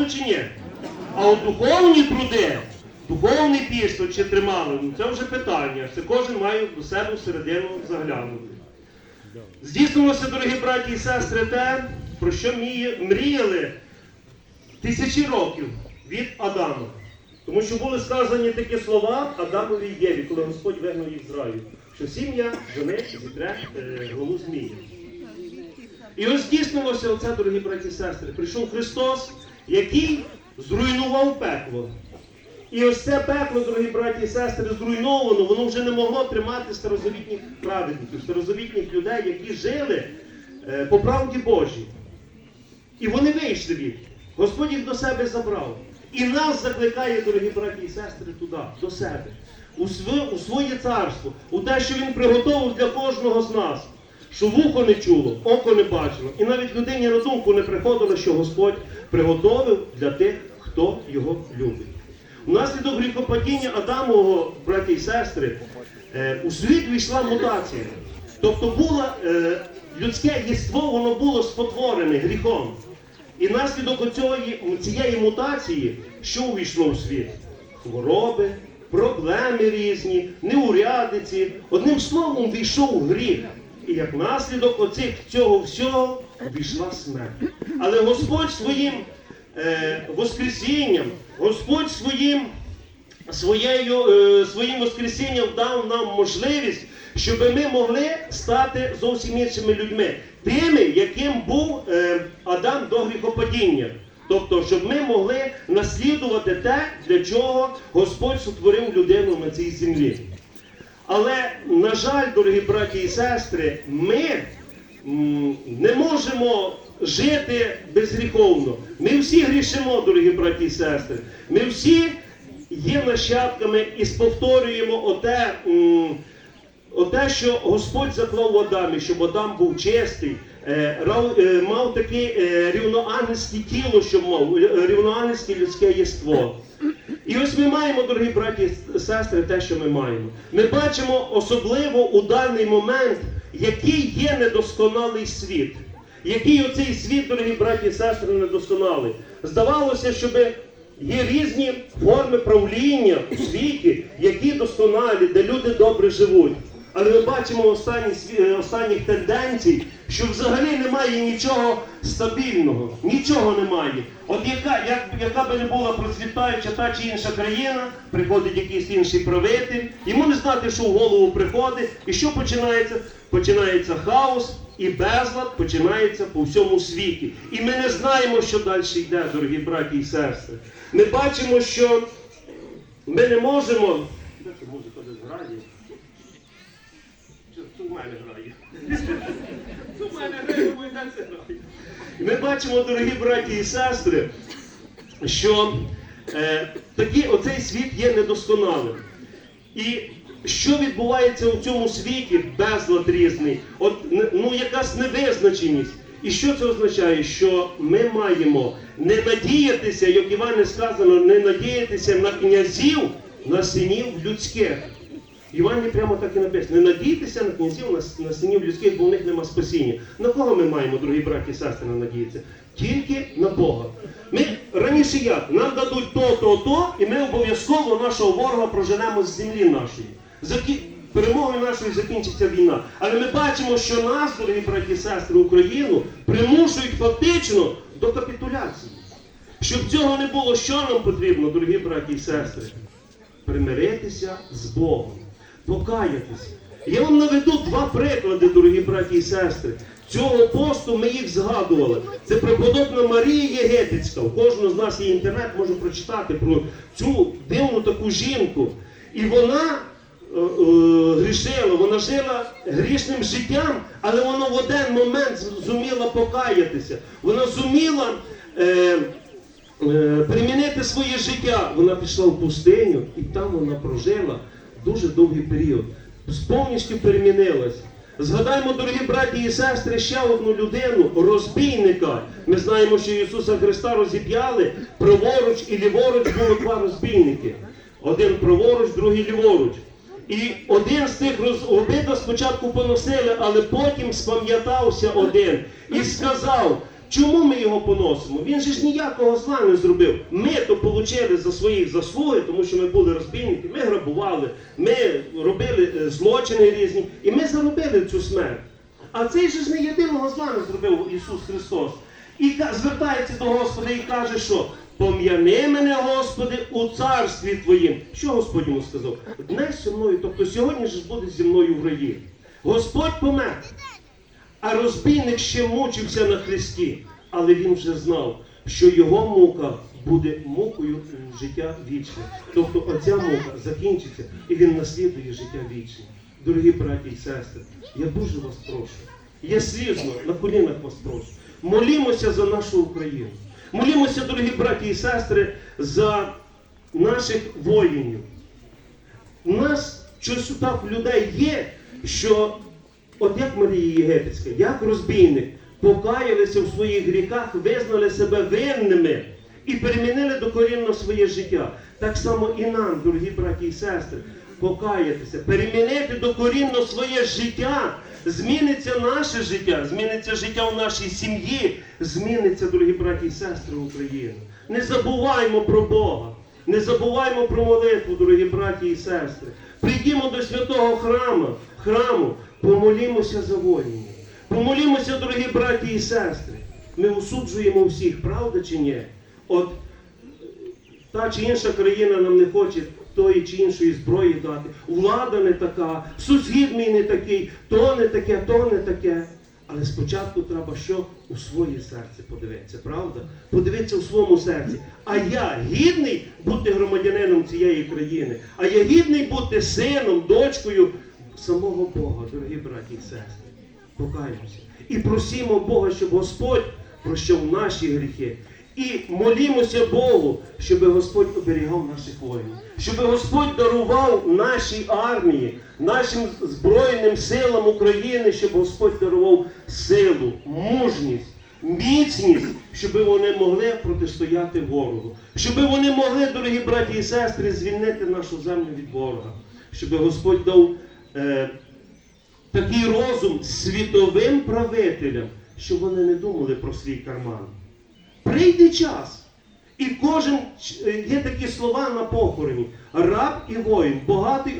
Правда чи ні? А от духовні труди, духовне піство чи тримало, ну це вже питання. Це кожен має до себе всередину заглянути. Здійснилося, дорогі браті і сестри, те, про що мріяли тисячі років від Адама. Тому що були сказані такі слова Адамові і Єві, коли Господь вигнав їх з раю, що сім'я жени зітре е, голову змії. І ось здійснилося оце, дорогі браті і сестри. Прийшов Христос, який зруйнував пекло. І ось це пекло, дорогі браті і сестри, зруйновано, воно вже не могло тримати старозавітніх праведників, старозавітніх людей, які жили е, по правді Божій. І вони вийшли від. Господь їх до себе забрав. І нас закликає, дорогі браті і сестри, туди, до себе, у, своє царство, у те, що Він приготовив для кожного з нас. Що вухо не чуло, око не бачило, і навіть людині на думку не приходило, що Господь приготовив для тих, хто його любить. Внаслідок гріхопадіння Адамового, браті і сестри, е, у світ війшла мутація. Тобто було е, людське єство, воно було спотворене гріхом. І наслідок цієї мутації, що увійшло в світ? Хвороби, проблеми різні, неурядиці. Одним словом, війшов гріх. І як наслідок оцих цього всього увійшла смерть. Але Господь своїм е, Воскресінням, Господь своїм своєю, е, своїм Воскресінням дав нам можливість, щоб ми могли стати зовсім іншими людьми, тими, яким був е, Адам до гріхопадіння. Тобто, щоб ми могли наслідувати те, для чого Господь сотворив людину на цій землі. Але, на жаль, дорогі браті і сестри, ми не можемо жити безгріховно. Ми всі грішимо, дорогі браті і сестри. Ми всі є нащадками і сповторюємо оте, оте, що Господь заклав в Адамі, щоб Адам був чистий, е, е, мав таке е, рівноангельське тіло, що мав, рівноангельське людське єство. І ось ми маємо, дорогі браті і сестри, те, що ми маємо. Ми бачимо особливо у даний момент, який є недосконалий світ. Який оцей світ, дорогі браті і сестри, недосконалий. Здавалося, щоб є різні форми правління у світі, які досконалі, де люди добре живуть. Але ми бачимо останні, е, останніх тенденцій, що взагалі немає нічого стабільного, нічого немає. От яка, як, яка би не була процвітаюча та чи інша країна, приходить якийсь інший правитель, йому не знати, що в голову приходить, і що починається? Починається хаос і безлад починається по всьому світі. І ми не знаємо, що далі йде, дорогі браті і сестри. Ми бачимо, що ми не можемо. Музика десь грає? Мене грає? В мене грає, бо це грає. І ми бачимо, дорогі браті і сестри, що е, такі, оцей світ є недосконалим. І що відбувається у цьому світі, безлад різний, от ну якась невизначеність. І що це означає? Що ми маємо не надіятися, як Іване сказано, не надіятися на князів, на синів людських. В прямо так і написано. Не надійтеся на князів, на, синів людських, бо в них нема спасіння. На кого ми маємо, дорогі браті і сестри, надіятися? Тільки на Бога. Ми раніше як? Нам дадуть то, то, то, і ми обов'язково нашого ворога проженемо з землі нашої. Закі... Перемогою нашої закінчиться війна. Але ми бачимо, що нас, дорогі браті і сестри, Україну примушують фактично до капітуляції. Щоб цього не було, що нам потрібно, дорогі браті і сестри? примиритися з Богом, покаятися. Я вам наведу два приклади, дорогі браті і сестри. Цього посту ми їх згадували. Це преподобна Марія Єгипетська. У кожного з нас є інтернет, може прочитати про цю дивну таку жінку. І вона е, е, грішила, вона жила грішним життям, але вона в один момент зуміла покаятися. Вона зуміла. Е, е, примінити своє життя. Вона пішла в пустиню і там вона прожила дуже довгий період. Повністю перемінилась. Згадаймо, дорогі браті і сестри, ще одну людину, розбійника. Ми знаємо, що Ісуса Христа розіп'яли, праворуч і ліворуч було два розбійники. Один праворуч, другий ліворуч. І один з роз... обидва спочатку поносили, але потім спам'ятався один і сказав: Чому ми його поносимо? Він же ж ніякого зла не зробив. Ми то отримали за свої заслуги, тому що ми були розбійники, ми грабували, ми робили е, злочини різні, і ми заробили цю смерть. А цей же ж не єдиного зла не зробив Ісус Христос. І звертається до Господа і каже, що пом'яни мене, Господи, у царстві Твоїм. Що Господь йому сказав? Днес зі мною, тобто сьогодні ж буде зі мною в раї. Господь помер. А розбійник ще мучився на хресті, але він вже знав, що його мука буде мукою життя вічне. Тобто оця мука закінчиться і він наслідує життя вічне. Дорогі браті і сестри, я дуже вас прошу. Я слізно на колінах вас прошу. Молімося за нашу Україну. Молімося, дорогі браті і сестри, за наших воїнів. У нас щось так людей є, що от як Марія Єгипетська, як розбійник, покаялися в своїх гріхах, визнали себе винними і перемінили докорінно своє життя. Так само і нам, дорогі браті і сестри, покаятися, перемінити докорінно своє життя. Зміниться наше життя, зміниться життя у нашій сім'ї, зміниться, дорогі браті і сестри України. Не забуваймо про Бога. Не забуваймо про молитву, дорогі браті і сестри. Прийдімо до святого храму, храму, помолімося за воїнів. Помолімося, дорогі браті і сестри. Ми осуджуємо всіх, правда чи ні? От та чи інша країна нам не хоче тої чи іншої зброї дати. Влада не така, сусід мій не такий, то не таке, то не таке. Але спочатку треба що у своє серце подивитися, правда? Подивитися у своєму серці. А я гідний бути громадянином цієї країни, а я гідний бути сином, дочкою самого Бога, дорогі браті і сестри. Покаємося. І просімо Бога, щоб Господь прощав наші гріхи. І молімося Богу, щоб Господь оберігав наших воїнів, щоб Господь дарував нашій армії, нашим Збройним силам України, щоб Господь дарував силу, мужність, міцність, щоб вони могли протистояти ворогу, щоб вони могли, дорогі браті і сестри, звільнити нашу землю від ворога, щоб Господь дав е, такий розум світовим правителям, щоб вони не думали про свій карман. Прийде час. І кожен е, є такі слова на похороні. Раб і воїн,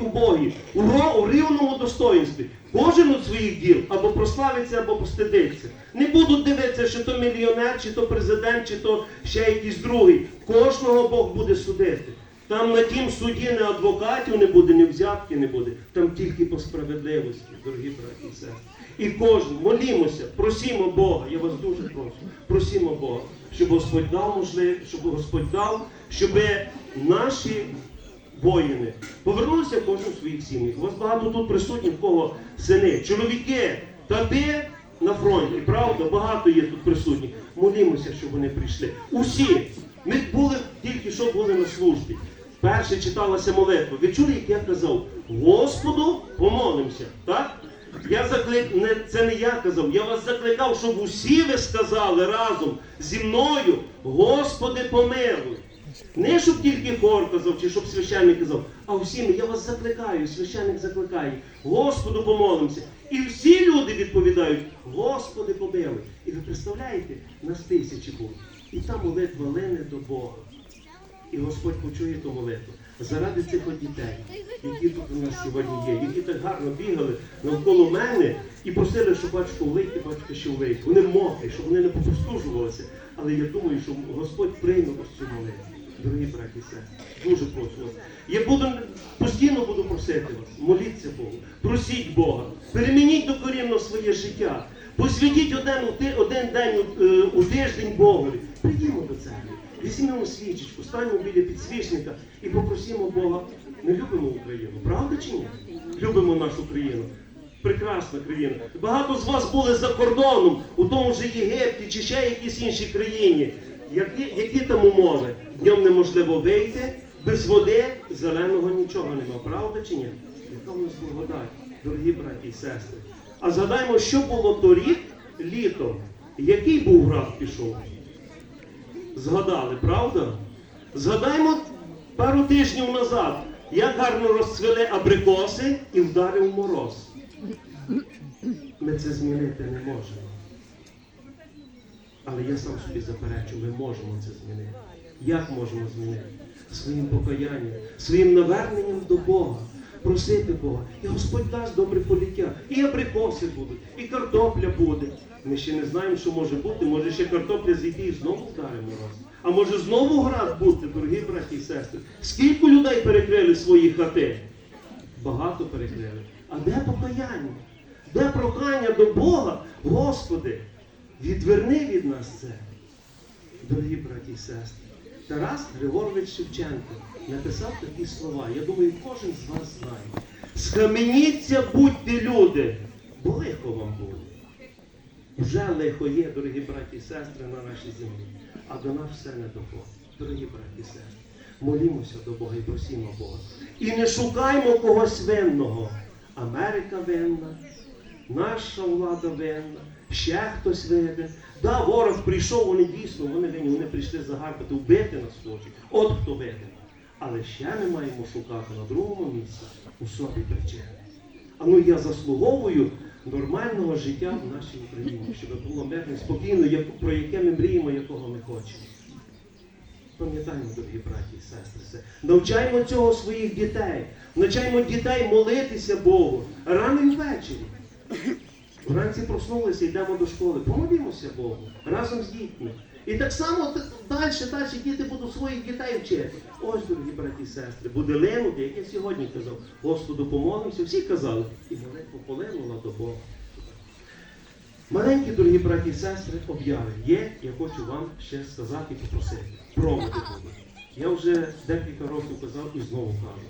убогий, у, ро- у рівному достоїнстві. Кожен у своїх діл або прославиться, або постидиться. Не будуть дивитися, що то мільйонер, чи то президент, чи то ще якийсь другий. Кожного Бог буде судити. Там на тім суді не адвокатів не буде, ні взятки не буде. Там тільки по справедливості, дорогі браті і сестри. І кожен, молімося, просімо Бога, я вас дуже прошу, просімо Бога, щоб Господь дав можливість, щоб Господь дав, щоб наші воїни повернулися кожен в своїх сім'ях. У вас багато тут присутніх, в кого сини, чоловіки, тати на фронті, правда, багато є тут присутніх. Молімося, щоб вони прийшли. Усі. Ми були тільки що були на службі. Перше читалася молитва. Ви чули, як я казав? Господу помолимося. Так? Я заклик... не, це не я казав, я вас закликав, щоб усі ви сказали разом зі мною, Господи, помилуй. Не щоб тільки хор казав, чи щоб священник казав, а всі ми, я вас закликаю, священник закликає, Господу помолимося. І всі люди відповідають, Господи, помилуй. І ви представляєте, нас тисячі було. І та молитва лине до Бога. І Господь почує ту молитву. Заради цих дітей, які тут у нас сьогодні є, які так гарно бігали навколо мене і просили, щоб батько влийте, батько ще влийте. Вони мокрі, щоб вони не попостужувалися. Але я думаю, що Господь прийме ось цю молитву. Дорогі браті і сестри, дуже прошу вас. Я буду постійно буду просити вас, моліться Богу, просіть Бога, перемініть докорінно своє життя, посвятіть один, один день е, у тиждень Богові. Прийдімо до церкви, візьмемо свічечку, станемо біля підсвічника і попросимо Бога. Ми любимо Україну, правда чи ні? Любимо нашу країну. Прекрасна країна. Багато з вас були за кордоном, у тому ж Єгипті чи ще якійсь іншій країні. Які, які там умови? Днем неможливо вийти, без води зеленого нічого нема. Правда чи ні? Яка в нас благодать, дорогі браті і сестри. А згадаймо, що було торік літом. Який був град пішов? Згадали, правда? Згадаймо пару тижнів назад, як гарно розцвели абрикоси і вдарив мороз. Ми це змінити не можемо. Але я сам собі заперечу, ми можемо це змінити. Як можемо змінити? Своїм покаянням, своїм наверненням до Бога. Просити Бога. І Господь дасть добре поліття. І абрикоси будуть, і картопля буде. Ми ще не знаємо, що може бути. Може ще картопля зійти і знову вдаримо раз. А може знову град бути, дорогі браті і сестри. Скільки людей перекрили свої хати? Багато перекрили. А де покаяння? Де прохання до Бога? Господи, відверни від нас це. Дорогі браті і сестри, Тарас Григорович Шевченко написав такі слова. Я думаю, кожен з вас знає. Схаменіться, будьте люди, бо лихо вам буде. Вже лихо є, дорогі браті і сестри, на нашій землі, а до нас все не доходить. Дорогі браті і сестри, молімося до Бога і просімо Бога. І не шукаймо когось винного. Америка винна, наша влада винна, ще хтось винен. Да, ворог прийшов, вони дійсно, вони винні, вони прийшли загарбати, вбити нас хочуть. От хто винен. Але ще ми маємо шукати на другому місці у собі причини. А ну я заслуговую нормального життя в нашій Україні, щоб було мирно, спокійно, про яке ми мріємо, якого ми хочемо. Пам'ятаємо, дорогі браті і сестри, навчаємо цього своїх дітей, навчаємо дітей молитися Богу рано і ввечері. Вранці проснулися, йдемо до школи, помолімося Богу разом з дітьми. І так само далі, далі діти будуть своїх дітей вчити. Ось, дорогі браті і сестри, буде линути, як я сьогодні казав, Господу помолимося, всі казали, і молитва полинула до Бога. Маленькі, дорогі браті і сестри, обяви є, я хочу вам ще сказати і попросити. Проводи будуть. Я вже декілька років казав і знову кажу.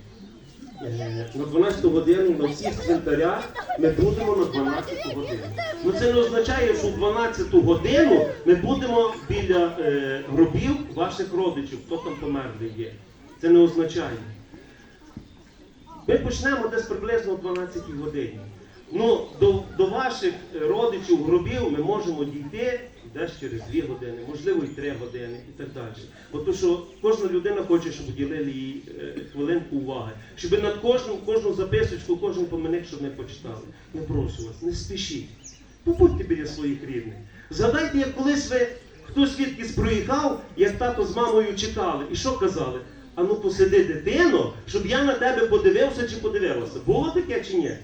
Е, На 12 годину на всіх цвинтарях ми будемо на 12 годину. Ну це не означає, що в 12 годину ми будемо біля е, гробів ваших родичів, хто там померлий є. Це не означає. Ми почнемо десь приблизно о 12 годині. Ну, до, до ваших е, родичів, гробів ми можемо дійти десь через 2 години, можливо, і 3 години і так далі. Бо то, що кожна людина хоче, щоб уділили їй е, хвилинку уваги, щоб над кожним, кожну записочку, кожен поминик, щоб ми почитали. Я прошу вас, не спішіть. Побудьте біля своїх рідних. Згадайте, як колись ви хтось звідкись проїхав, як тато з мамою чекали. І що казали? А ну посиди дитино, щоб я на тебе подивився чи подивилася. Було таке чи ні?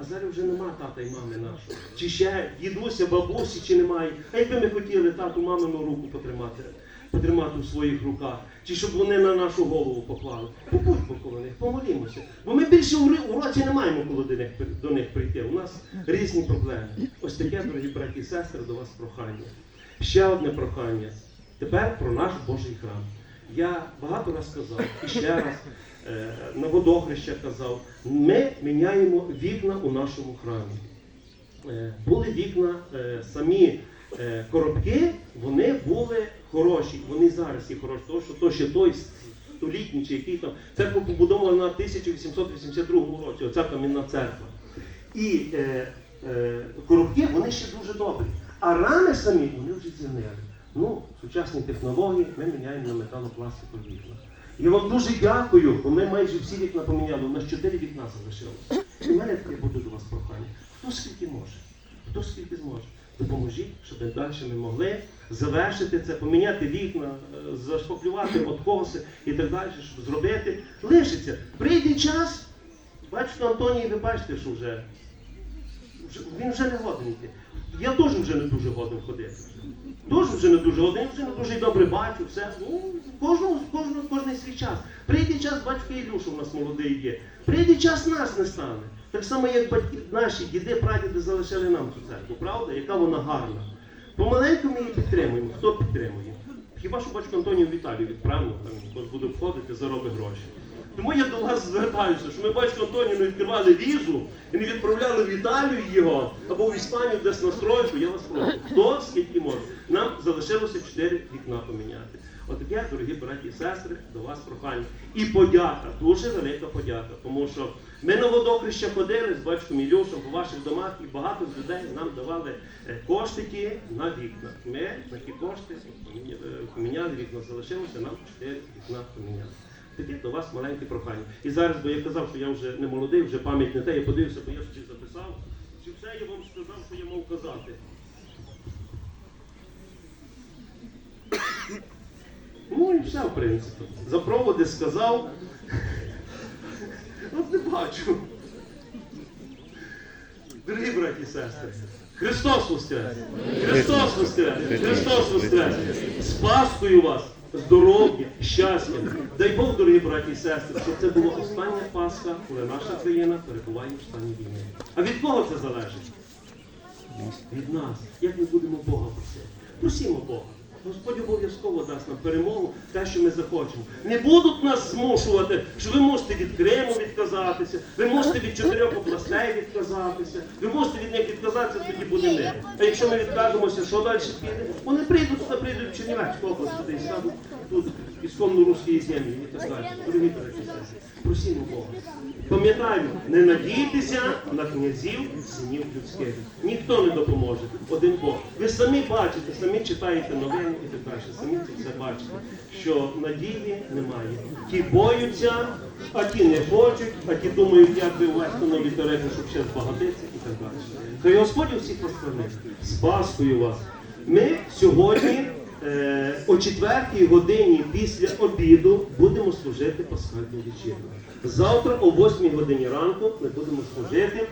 А зараз вже нема тата і мами нашого. Чи ще дідуся, бабусі, чи немає. А якби ми хотіли тату, мамину руку потримати, потримати в своїх руках, чи щоб вони на нашу голову поклали. Побудьмо коло них, помолімося. Бо ми більше у році не маємо коли до них, до них прийти. У нас різні проблеми. Ось таке, дорогі браті і сестри, до вас прохання. Ще одне прохання. Тепер про наш Божий храм. Я багато раз сказав, і ще раз е, на водохреща казав, ми міняємо вікна у нашому храмі. Е, були вікна, е, самі коробки, вони були хороші, вони зараз є хороші, тому що то ще той столітній чи який там церква побудована на 1882 році, оця камінна церква. І е, е, коробки вони ще дуже добрі. А рами самі вони вже зігнили. Ну, сучасні технології ми міняємо на металопластикові вікна. Я вам дуже дякую, бо ми майже всі вікна поміняли. У нас чотири вікна залишилося. І в мене таке буде до вас прохання. Хто скільки може? Хто скільки зможе? Допоможіть, щоб далі ми могли завершити це, поміняти вікна, е, зашпаклювати откоси і так далі, щоб зробити. Лишиться. Прийде час, бачите, Антоній, ви бачите, що вже- він вже не годен йти. Я теж вже не дуже годен ходити. Теж вже не дуже годен, вже не дуже добре бачу, все. Ну, кожного, кожного, кожний свій час. Прийде час, батько Ілюша у нас молодий є. Прийде час нас не стане. Так само, як батьки, наші діди, прадіди залишили нам цю церкву, правда? Яка вона гарна. Помаленьку ми її підтримуємо. Хто підтримує? Хіба що батько Антонію Віталію відправимо, там хтось буде входити, заробить гроші. Тому я до вас звертаюся, що ми батько Антонію не відкривали візу і не відправляли в Італію його або в Іспанію десь на стройку. Я вас прошу. Хто скільки може? Нам залишилося чотири вікна поміняти. Отаке, дорогі браті і сестри, до вас прохання. І подяка, дуже велика подяка. Тому що ми на водохреща ходили з батьком Ілюшем по ваших домах, і багато з людей нам давали е, кошти на вікна. Ми на ті кошти е, поміняли вікна, залишилося нам чотири вікна поміняти. Таке до вас маленьке прохання. І зараз, бо я казав, що я вже не молодий, вже пам'ять не те, я подивився, бо я собі записав. Чи все я вам сказав, що я мав казати? Ну і все, в принципі. За проводи сказав. От не бачу. Дорогі браті і сестри, Христос Воскрес! Христос Воскрес! Христос Воскрес! З вас! Здоров'я, щастя! Дай Бог, дорогі браті і сестри, щоб це була остання Пасха, коли наша країна перебуває в стані війни. А від кого це залежить? Від нас. Як ми будемо Бога просити? Просімо Бога. Господь обов'язково дасть нам перемогу, те, що ми захочемо. Не будуть нас змушувати, що ви можете від Криму відказатися, ви можете від чотирьох областей відказатися, ви можете від них відказатися, тоді буде мир. А якщо ми відкажемося, що далі піде? Вони прийдуть сюди, прийдуть в Чернівецьку область, сюди і сядуть тут ісконно русські землі і так далі. Дорогі просімо Бога. Пам'ятаємо, не надійтеся на князів, синів людських. Ніхто не допоможе. Один Бог. Ви самі бачите, самі читаєте новини і так. Самі це все бачите, що надії немає. Ті боються, а ті не хочуть, а ті думають, як би ввести нові тарифи, щоб ще збагатитися і так далі. Хай Господь всіх наставник. З Пасхою вас. Ми сьогодні е, о 4 годині після обіду будемо служити пасхальну вечірню. Завтра о 8 годині ранку ми будемо служити.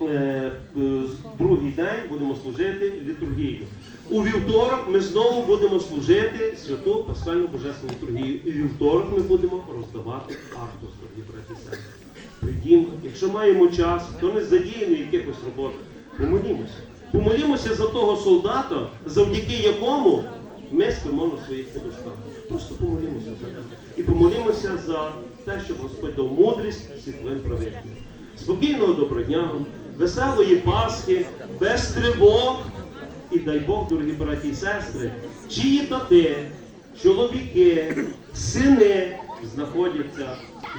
Е, е, Другий день будемо служити літургію. У вівторок ми знову будемо служити святу пасхальну божественну літургію. І вівторок ми будемо роздавати актус, дорогі браті сестри. Прийдімо, якщо маємо час, то не задіяно якихось робот. Помолімося. Помолімося за того солдата, завдяки якому ми спимо на своїх подушках. Просто помолімося за це. І помолімося за те, щоб Господь дав мудрість світлин правителів. Спокійного добродня, веселої Пасхи, без тривог. І дай Бог, дорогі браті і сестри, чиї тати, чоловіки, сини знаходяться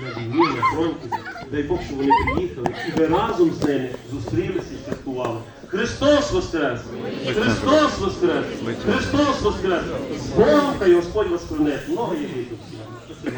на війні, на фронті. Дай Бог, щоб вони приїхали і ви разом з ними зустрілися і святкували. Христос Воскрес! Христос Воскрес! Христос Воскрес! З Богом хай Господь хранить. Много є. Господи.